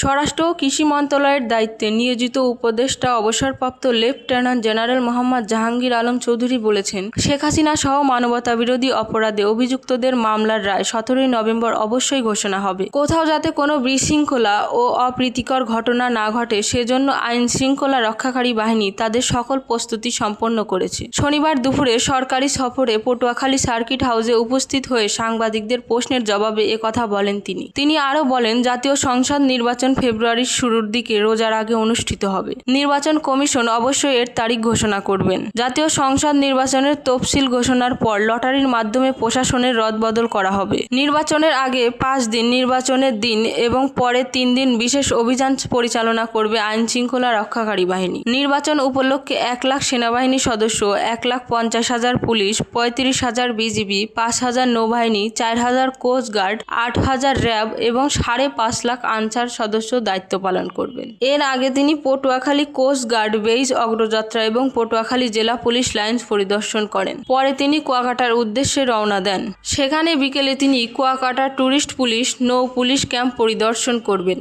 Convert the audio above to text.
স্বরাষ্ট্র ও কৃষি মন্ত্রণালয়ের দায়িত্বে নিয়োজিত উপদেষ্টা অবসরপ্রাপ্ত লেফটেন্যান্ট জেনারেল মোহাম্মদ জাহাঙ্গীর আলম চৌধুরী বলেছেন, শেখ হাসিনা সহ মানবতাবিরোধী অপরাধে অভিযুক্তদের মামলার রায় সতেরোই নভেম্বর অবশ্যই ঘোষণা হবে। কোথাও যাতে কোনো বিশৃঙ্খলা ও অপ্রীতিকর ঘটনা না ঘটে, সেজন্য আইন শৃঙ্খলা রক্ষাকারী বাহিনী তাদের সকল প্রস্তুতি সম্পন্ন করেছে। শনিবার দুপুরে সরকারি সফরে পটুয়াখালী সার্কিট হাউসে উপস্থিত হয়ে সাংবাদিকদের প্রশ্নের জবাবে একথা বলেন তিনি। তিনি আরও বলেন, জাতীয় সংসদ নির্বাচন ফেব্রুয়ারির শুরুর দিকে রোজার আগে অনুষ্ঠিত হবে। নির্বাচন কমিশন অবশ্যই এর তারিখ ঘোষণা করবেন। জাতীয় সংসদ নির্বাচনের তফসিল ঘোষণার পর লটারির মাধ্যমে প্রশাসনের রদবদল করা হবে। নির্বাচনের আগে পাঁচ দিন নির্বাচনের দিন এবং পরে তিন দিন বিশেষ অভিযান পরিচালনা করবে আইন শৃঙ্খলা রক্ষাকারী বাহিনী। নির্বাচন উপলক্ষে এক লাখ সেনাবাহিনী সদস্য, এক লাখ পঞ্চাশ হাজার পুলিশ, পঁয়ত্রিশ হাজার বিজিবি, পাঁচ হাজার নৌবাহিনী, চার হাজার কোস্টগার্ড, আট হাজার র্যাব এবং সাড়ে পাঁচ লাখ আনসার সদস্য দায়িত্ব পালন করবেন। এর আগে তিনি পটুয়াখালী কোস্ট গার্ড বেইজ অগ্রযাত্রা এবং পটুয়াখালী জেলা পুলিশ লাইন্স পরিদর্শন করেন। পরে তিনি কুয়াকাটার উদ্দেশ্যে রওনা দেন। সেখানে বিকেলে তিনি কুয়াকাটা ট্যুরিস্ট পুলিশ নৌ পুলিশ ক্যাম্প পরিদর্শন করবেন।